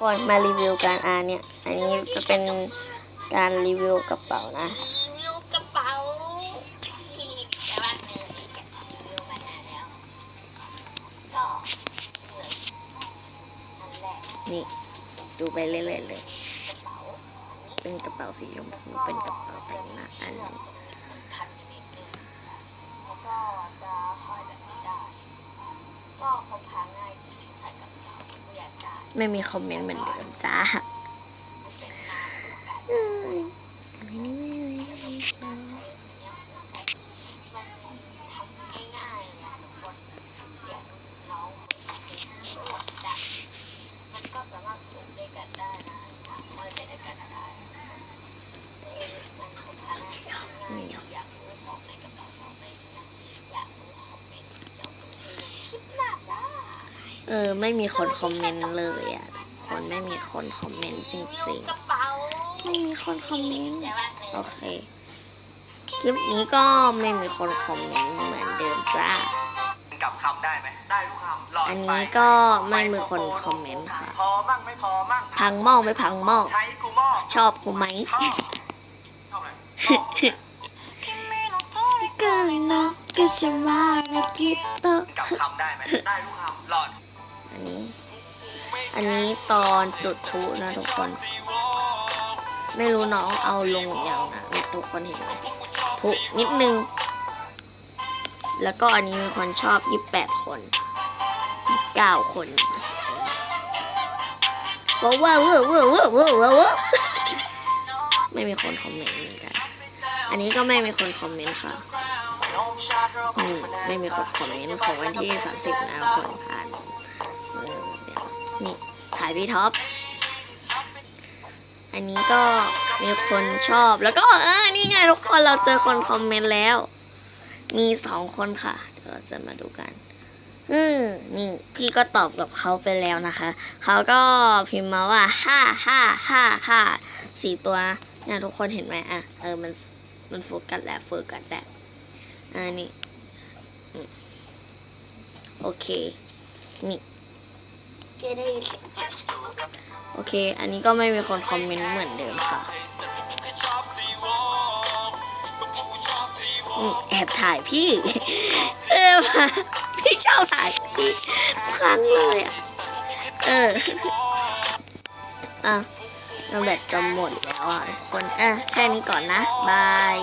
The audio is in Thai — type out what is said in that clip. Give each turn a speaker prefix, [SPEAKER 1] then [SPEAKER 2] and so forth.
[SPEAKER 1] ก่อนมารีวิวการอ่านเนี่ย อันนี้จะเป็นการรีวิวกระเป๋านะ
[SPEAKER 2] รีวิวกระเป๋าที่แต่ว่าเนยแกะรีวิวมานานแล้ว ก็เหลยอันแรก
[SPEAKER 1] นี่ ดูไปเรื่อยๆเลย
[SPEAKER 2] กระเป๋า
[SPEAKER 1] เป็นกระเป๋าสีชมพูเป็นกระเป๋าแต่งหน้าอันหนึง
[SPEAKER 2] มันพันอยู่นิดนึงแล้วก็จะห้อยแบบนี้ได้ ก็พกพาง่ายดี ไม่
[SPEAKER 1] มีคอมเมนต์เหมือนเดิมจ้า
[SPEAKER 2] มันเป็นงานโอกาส
[SPEAKER 1] เอ้ยอันนี้ไม่มี
[SPEAKER 2] มันทำง่ายๆนะทุกคนเสียงน้องคนหมดดังมันก็สามารถปลูกด้วยกันได้นะถ้ามันเป็นด้วยกันได้เออมันคงทำง่ายอยากรู้สอบในกระเป๋าสอบในนี้นะอยากรู้คอมเมนต์เดี๋ยวดูให้ดูคลิปหน้าจ้า
[SPEAKER 1] เออ ไม่มีคนคอมเมนต์เลยอะคนไม่มีคนคอมเมนต์จริง
[SPEAKER 2] กระเป๋า
[SPEAKER 1] ๆไม่มีคนคอมเมนต์
[SPEAKER 2] แต่ว่าใน
[SPEAKER 1] โอเค คลิปนี้ก็ไม่มีคนคอมเมนต์เหมือนเดิมจ้า
[SPEAKER 3] กลับคำได้ไหมได้ทุกคำหลอด
[SPEAKER 1] อัน
[SPEAKER 3] ไป
[SPEAKER 1] นี้ก็ไม่มีคนคอมเมนต์ค่ะ
[SPEAKER 3] พอมั่งไม่พอมั่ง
[SPEAKER 1] พังหม้อไม่พังหม้อ
[SPEAKER 3] ใช้กูหม้อ
[SPEAKER 1] ชอบกูไหม
[SPEAKER 3] ชอบชอบอะไรชอบกลับคำได้ไหมได้ทุกคำหลอด
[SPEAKER 1] อั นี้ อันนี้ตอนจุดพลุนะทุกคน ไม่รู้น้องเอาลงอย่างนะทุกคนเห็นไหมพลุนิดนึง แล้วก็อันนี้มีคนชอบยี่แปดคนเก้าคนว้าวว้าวว้าวว้าวว้าวว้าวว้าวไม่มีคนคอมเมนต์เหมือนกัน อันนี้ก็ไม่มีคนคอมเมนต์ค่ะนี่ไม่มีคนคอมเมนต์ของวันที่สามสิบนะคนผ่านายพี่ท็อป อันนี้ก็มีคนชอบแล้วก็เออนี่ไงทุกคนเราเจอคนคอมเมนต์แล้ว มีสองคนค่ะเดี๋ยวเราจะมาดูกันอืมนี่พี่ก็ตอบกับเขาไปแล้วนะคะ เขาก็พิมพ์มาว่าห้าห้าห้าห้าสี่ตัวเนี่ยทุกคนเห็นไหมอะเออมันมันโฟกัสแล้วโฟกัสแล้วอ่านี่โอเค นี่
[SPEAKER 2] เกได้ยินเสียง
[SPEAKER 1] โอเค อันนี้ก็ไม่มีคนคอมเมนต์เหมือนเดิมค่ะอืมแอบถ่ายพี่ เออมาพี่ชอบถ่ายพี่ครั้งเลยอะ เออ อะเราแบตจะหมดแล้วอะทุกคนอะแค่นี้ก่อนนะ บาย